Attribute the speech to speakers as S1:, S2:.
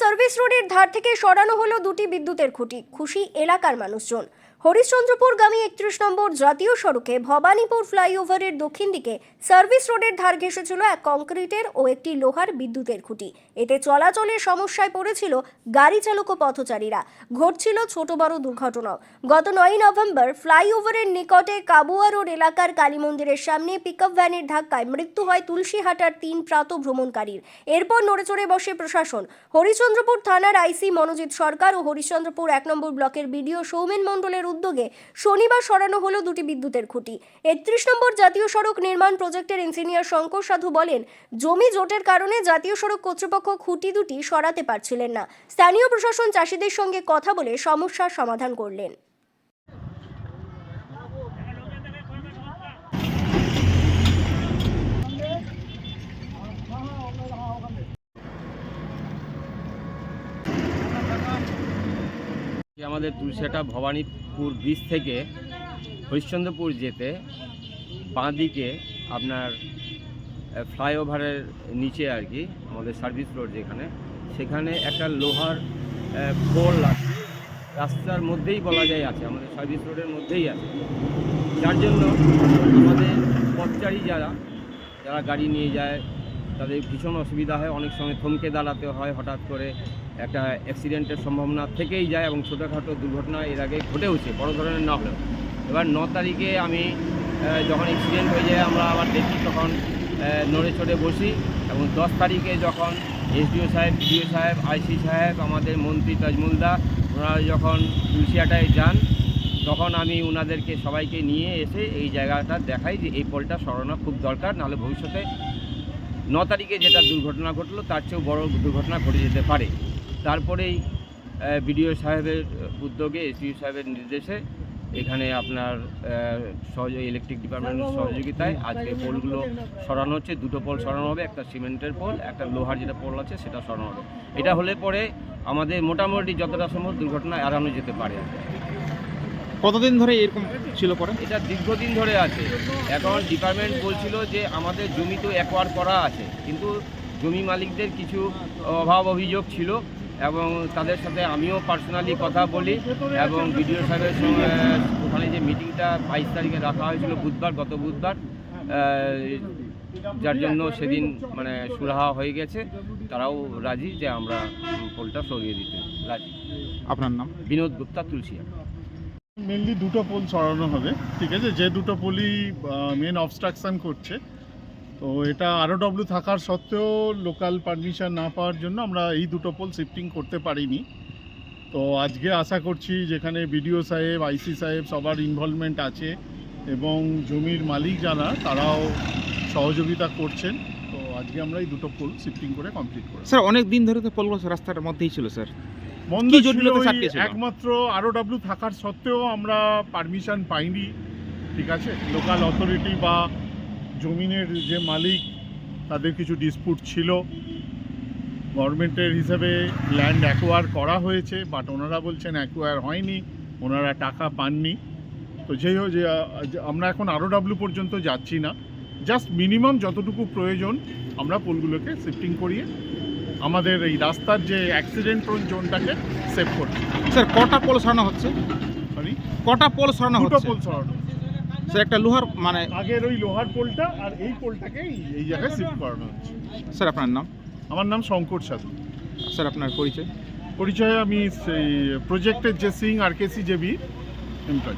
S1: Service রোডের ধার থেকে সরানো হলো দুটি বিদ্যুতের খুঁটি। খুশি এলাকার মানুষজন। হরিশ্চন্দ্রপুরগামী একত্রিশ নম্বর জাতীয় সড়কে ভবানীপুর ফ্লাইওভারের দক্ষিণ দিকে সার্ভিস রোডের ধার ঘেঁষেছিল এক কংক্রিটের ও একটি লোহার বিদ্যুতের খুঁটি। এতে চলাচলের সমস্যায় পড়েছিল গাড়ি চালক ও পথচারীরা। ঘটছিল ছোট বড় দুর্ঘটনাও। গত নয় নভেম্বর ফ্লাইওভারের নিকটে কাবুয়া রোড এলাকার কালী মন্দিরের সামনে পিকআপ ভ্যানের ধাক্কায় মৃত্যু হয় তুলসীহাটার তিন প্রাত ভ্রমণকারীর। এরপর নড়েচড়ে বসে প্রশাসন। হরিশ্চন্দ্রপুর থানার আইসি মনোজিৎ সরকার ও হরিশ্চন্দ্রপুর এক নম্বর ব্লকের বিডিও সৌমেন মণ্ডলের উদ্যোগে শনিবার সরানো হলো দুটি বিদ্যুতের খুঁটি। একত্রিশ নম্বর জাতীয় সড়ক নির্মাণ প্রজেক্টের ইঞ্জিনিয়ার শঙ্কর সাধু বলেন, জমি জোটের কারণে জাতীয় সড়ক কর্তৃপক্ষ খুঁটি দুটি সরাতে পারছিলেন না। স্থানীয় প্রশাসন চাষিদের সঙ্গে কথা বলে সমস্যার সমাধান করলেন।
S2: আমাদের তুলসিয়াটা ভবানীপুর ব্রিজ থেকে হরিশ্চন্দ্রপুর যেতে বাঁ দিকে আপনার ফ্লাইওভারের নিচে আর কি, আমাদের সার্ভিস রোড যেখানে, সেখানে একটা লোহার পোল আছে রাস্তার মধ্যেই বলা যায় আছে, আমাদের সার্ভিস রোডের মধ্যেই আছে। যার জন্য আমাদের পথচারী যারা যারা গাড়ি নিয়ে যায়, তাদের ভীষণ অসুবিধা হয়, অনেক সময় থমকে দাঁড়াতে হয় হঠাৎ করে। একটা অ্যাক্সিডেন্টের সম্ভাবনা থেকেই যায় এবং ছোটোখাটো দুর্ঘটনা এর আগে ঘটেওছে, বড় ধরনের না হলেও। এবার ন তারিখে আমি যখন অ্যাক্সিডেন্ট হয়ে যায়, আমরা আবার দেখি তখন নড়ে চড়ে বসি এবং দশ তারিখে যখন এসডিও সাহেব, বিডিও সাহেব, আইসি সাহেব, আমাদের মন্ত্রী তাজমুলদা ওনারা যখন তুলসিয়াটায় যান, তখন আমি ওনাদেরকে সবাইকে নিয়ে এসে এই জায়গাটা দেখাই যে এই পোলটা সরানো খুব দরকার, নাহলে ভবিষ্যতে ন তারিখে যেটা দুর্ঘটনা ঘটলো, তার চেয়েও বড় দুর্ঘটনা ঘটে যেতে পারে। তারপরেই বিডিও সাহেবের উদ্যোগে এসডিও সাহেবের নির্দেশে এখানে আপনার সহযোগ ইলেকট্রিক ডিপার্টমেন্টের সহযোগিতায় আজকে পোলগুলো সরানো হচ্ছে দুটো পোল সরানো হবে একটা সিমেন্টের পোল একটা লোহার যেটা পোল আছে সেটা সরানো হবে। এটা হলে পরে আমাদের মোটামুটি যতটা সম্ভব দুর্ঘটনা এড়ানো যেতে পারে।
S3: কতদিন ধরে এরকম ছিল পরে?
S2: এটা দীর্ঘদিন ধরে আছে। এখন ডিপার্টমেন্ট বলছিল যে আমাদের জমি তো অ্যাকোয়ার করা আছে কিন্তু জমি মালিকদের কিছু অভাব অভিযোগ ছিল। এবং তাদের সাথে আমিও পার্সোনালি কথা বলি এবং বিডিও সাহেবের সঙ্গে ওখানে যে মিটিংটা বাইশ তারিখে রাখা হয়েছিল বুধবার গত বুধবার যার জন্য সেদিন মানে সুরাহা হয়ে গেছে। তারাও রাজি যে আমরা পোলটা সরিয়ে দিতে রাজি।
S3: আপনার নাম?
S2: বিনোদ গুপ্তা তুলসিয়া।
S4: মেনলি দুটো পোল সরানো হবে ঠিক আছে? যে দুটো পোলই মেন অবস্ট্রাকশন করছে তো এটা আরও ডব্লিউ থাকার সত্ত্বেও লোকাল পারমিশন না পাওয়ার জন্য আমরা এই দুটো পোল শিফটিং করতে পারিনি। তো আজকে আশা করছি যেখানে বিডিও সাহেব আইসি সাহেব সবার ইনভলভমেন্ট আছে এবং জমির মালিক যারা তারাও সহযোগিতা করছেন। তো আজকে আমরা এই দুটো পোল শিফটিং করে কমপ্লিট করি
S3: স্যার অনেক দিন ধরে তো পোলগুলো রাস্তার মধ্যেই ছিল স্যার।
S4: বন্ধ ছিল? একমাত্র আরও ডাব্লিউ থাকার সত্ত্বেও আমরা পারমিশন পাইনি। ঠিক আছে? লোকাল অথরিটি বা জমিনের যে মালিক তাদের কিছু ডিসপুট ছিল। গভর্নমেন্টের হিসাবে ল্যান্ড অ্যাকোয়ার করা হয়েছে বাট ওনারা বলছেন অ্যাকোয়ার হয়নি ওনারা টাকা পাননি। তো যেই হোক যে আমরা এখন আরও ডাব্লিউ পর্যন্ত যাচ্ছি না। জাস্ট মিনিমাম যতটুকু প্রয়োজন আমরা পোলগুলোকে শিফটিং করিয়ে আমাদের এই রাস্তার যে অ্যাক্সিডেন্ট প্রোন জোনটাকে সেভ করছি।
S3: স্যার কটা পোল সরানো হচ্ছে?
S4: সরি
S3: কটা পোল সরানো
S4: দুটো
S3: হচ্ছে?
S4: পোল সরানো
S3: স্যার একটা লোহার মানে
S4: আগের ওই লোহার পোলটা আর এই পোলটাকে এই- জায়গায় শিফট করানো হচ্ছে।
S3: স্যার আপনার নাম?
S4: আমার নাম শঙ্কর সাধু।
S3: স্যার আপনার পরিচয়?
S4: পরিচয়ে আমি সেই প্রজেক্টের যে Singh R KC JB employ.